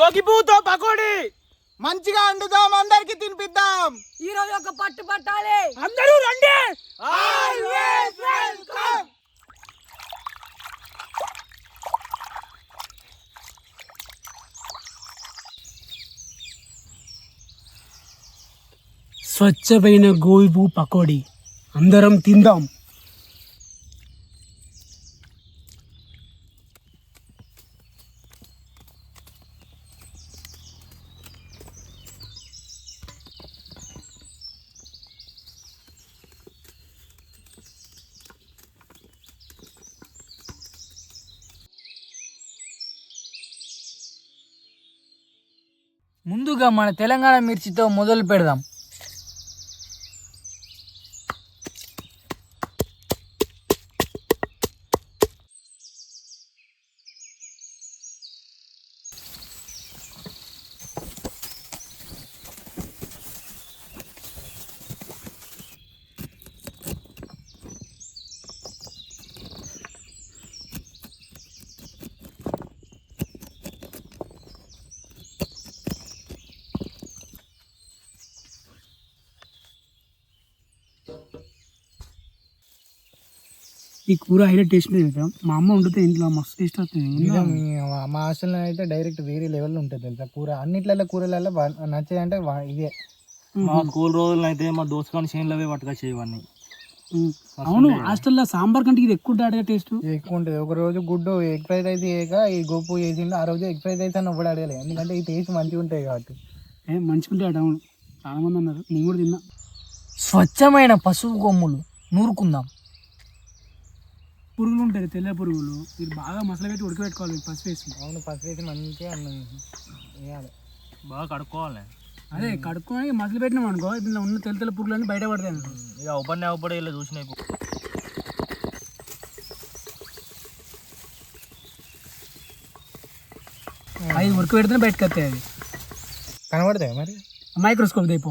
గోగిపూతో పకోడి. మంచిగా వండుదాం అందరికి తినిపిద్దాం. ఈ రోజు ఒక పట్టు పట్టాలి. అందరూ రండి. స్వచ్ఛమైన గోయిబు పకోడీ. అందరం తిందాం. ముందుగా మన తెలంగాణ మిర్చితో మొదలు పెడదాం. ఈ కూర హైలైట్ టేస్ట్ కదా మా అమ్మ వండితే ఇంట్లో మస్తు టేస్ట్ వస్తుంది మా హాస్టల్లో అయితే డైరెక్ట్ వేరే లెవెల్లో ఉంటుంది తెలుసా కూర. అన్నిట్లలో కూరలలో నచ్చేదంటే ఇదే. మా స్కూల్ రోజుల్లో అయితే మా దోసుకొని చేనులవే పట్టుకొచ్చేవి ఇవన్నీ ఉమ్. అవును హాస్టల్లో సాంబార్ కంటే ఇది ఎక్కువ ఉంటుంది టేస్ట్ ఎక్కువ ఉంటుంది. ఒక రోజు గుడ్డు ఎగ్ ఫ్రైడ్ అయితే చేయక ఈ గోపు చేసిండు ఆ రోజు ఎగ్ ఫ్రైడ్ అయితే అని ఒకటి అడగలేదు ఎందుకంటే ఈ టేస్ట్ మంచిగా ఉంటాయి కాబట్టి. ఏ మంచిగా ఉంటాయి అవును. చాలా మంది అన్నారు. నేను కూడా తిన్నా. స్వచ్ఛమైన పసుపు కొమ్ములు నూరుకుందాం. పురుగులు ఉంటాయి తెల్ల పురుగులు. ఇది బాగా మసాలా పెట్టి ఉడకబెట్టుకోవాలి పసుపు వేసి. అవును పసుపు వేసి మంచిగా అన్నం వేయాలి. బాగా కడుక్కోవాలి. అదే కడుక్కొని మసాలా పెట్టినాం అనుకో ఇందులో ఉన్న తెల్ల తెల్ల పురుగులన్నీ బయట పడతాయి అనుకో ఇక అవపడి అవపడి ఇలా చూసినాయి అవి ఉడకబెడితేనే బయటకు వస్తాయి అవి. కనబడతాయి మరి? మైక్రోస్కోప్ దీపో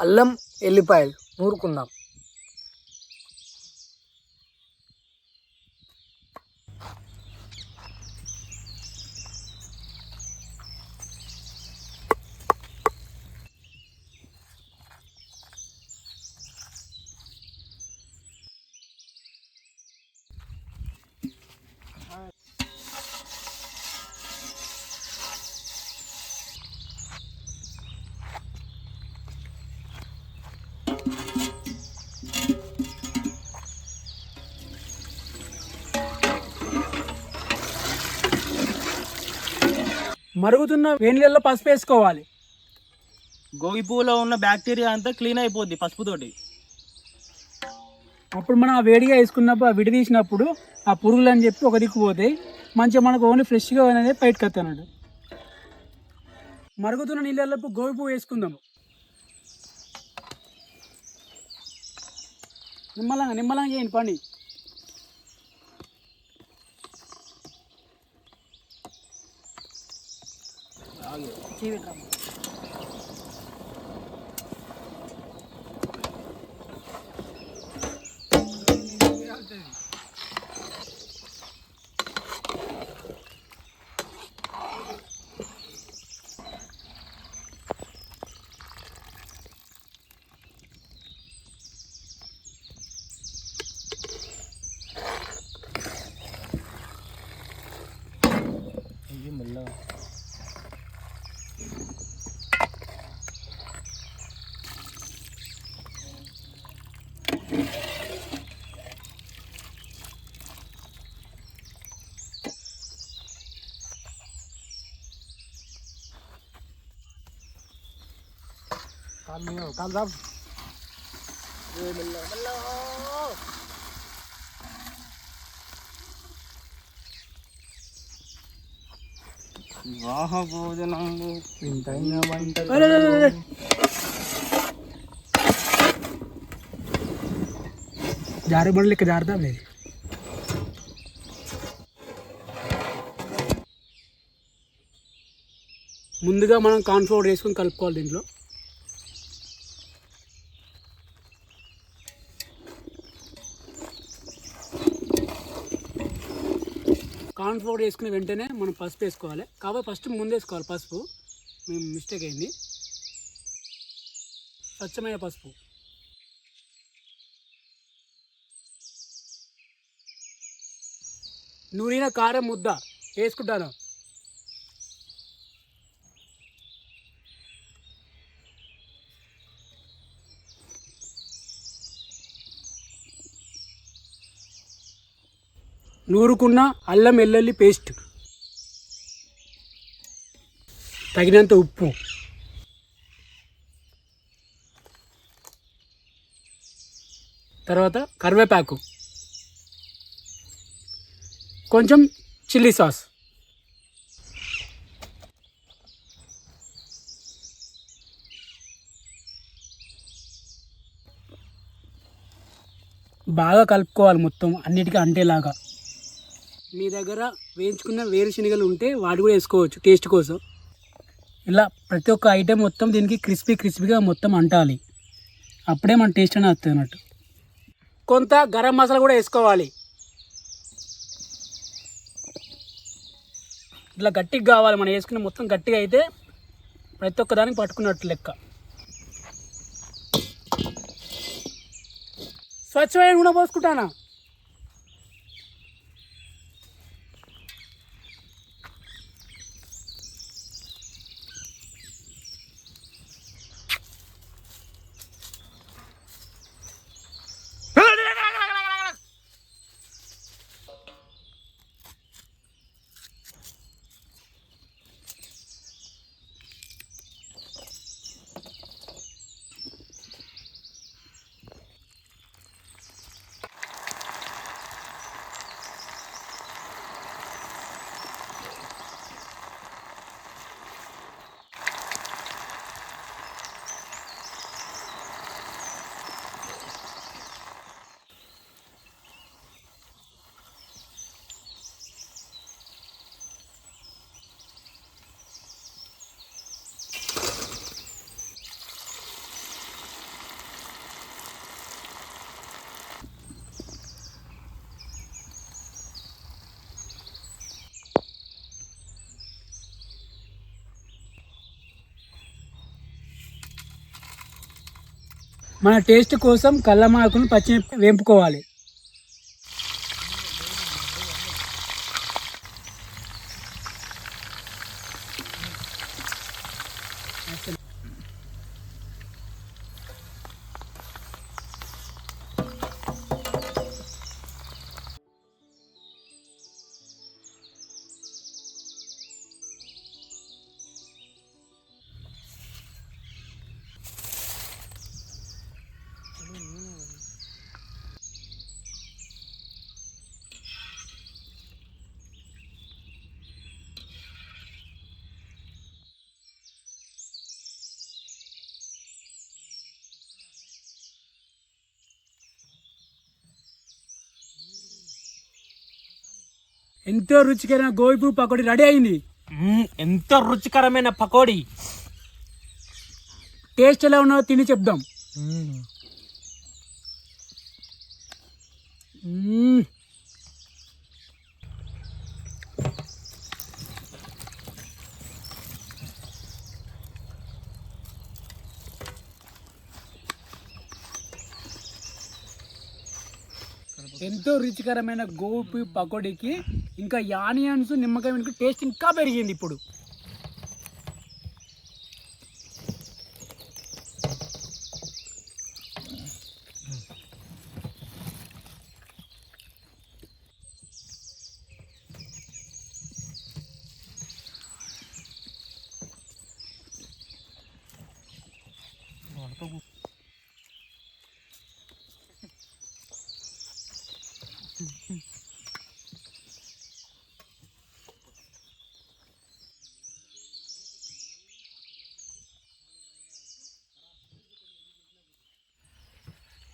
అల్లం ఎల్లిపాయలు నూరుకుందాం. మరుగుతున్న నీళ్ళలో పసుపు వేసుకోవాలి. గోగి పువ్వులో ఉన్న బ్యాక్టీరియా అంతా క్లీన్ అయిపోద్ది పసుపుతోటి అప్పుడు మనం ఆ వేడిగా వేసుకున్నప్పుడు ఆ విడదీసినప్పుడు ఆ పురుగులు అని చెప్పి ఒక దిక్కు పోతాయి. మంచిగా మనకు ఓన్లీ ఫ్రెష్గా అనేది బయటకు వస్తాడు మరుగుతున్న నీళ్ళల్లో గోవి పువ్వు వేసుకుందాం నిమ్మలంగా నిమ్మలంగా చేయండి 재밌다. 이게 몰라. పని కాలు రా వివాహ భోజనంలో వింతైన వంట అరే, అరే, అరే, అరే. జారి బండ్లు ఇక్కడ జారుతా లేదు ముందుగా మనం కాన్ఫ్లోర్ వేసుకొని కలుపుకోవాలి దీంట్లో. కాన్ఫ్లోర్ వేసుకుని వెంటనే మనం పసుపు వేసుకోవాలి. కాబట్టి ఫస్ట్ ముందు వేసుకోవాలి పసుపు. మేము మిస్టేక్ అయింది. స్వచ్ఛమైన పసుపు. నూనె కారం ముద్ద. వేసుకుంటాను. నూరుకున్న అల్లం వెల్లుల్లి పేస్ట్. తగినంత ఉప్పు. తర్వాత కరివేపాకు. కొంచెం చిల్లీ సాస్. బాగా కలుపుకోవాలి మొత్తం అన్నిటికీ అంటేలాగా. మీ దగ్గర వేయించుకున్న వేరుశనగలు ఉంటే వాటి కూడా వేసుకోవచ్చు టేస్ట్ కోసం. ఇలా ప్రతి ఒక్క ఐటెం మొత్తం దీనికి క్రిస్పీ క్రిస్పీగా మొత్తం అంటాలి. అప్పుడే మన టేస్ట్ అనేది వస్తుంది అన్నట్టు. కొంత గరం మసాలా కూడా వేసుకోవాలి. ఇట్లా గట్టిగా కావాలి మనం వేసుకున్న మొత్తం గట్టిగా అయితే ప్రతి ఒక్క దానికి పట్టుకున్నట్టు లెక్క. స్వచ్ఛమైన నూనె పోసుకుంటానా? మన టేస్ట్ కోసం కల్లమాకును పచ్చిమిరపకాయ వేపుకోవాలి. ఎంతో రుచికరమైన గోవిపూ పకోడీ రెడీ అయింది. ఎంతో రుచికరమైన పకోడీ. టేస్ట్ ఎలా ఉన్నదో తిని చెప్దాం. ఎంతో రుచికరమైన గోపి పకోడీకి ఇంకా యానియన్స్ నిమ్మకాయ వెనుక టేస్ట్ ఇంకా పెరిగింది ఇప్పుడు.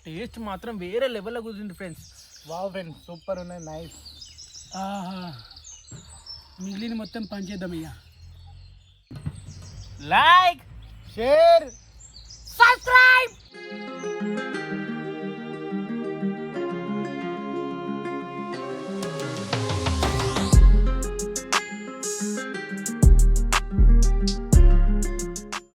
టేస్ట్ మాత్రం వేరే లెవెల్లో కుదిరింది ఫ్రెండ్స్ వావ్ ఫ్రెండ్స్ సూపర్ ఉన్నాయి నైస్ మిగిలిన మొత్తం పనిచేద్దాం ఇక లైక్ షేర్ సబ్స్క్రైబ్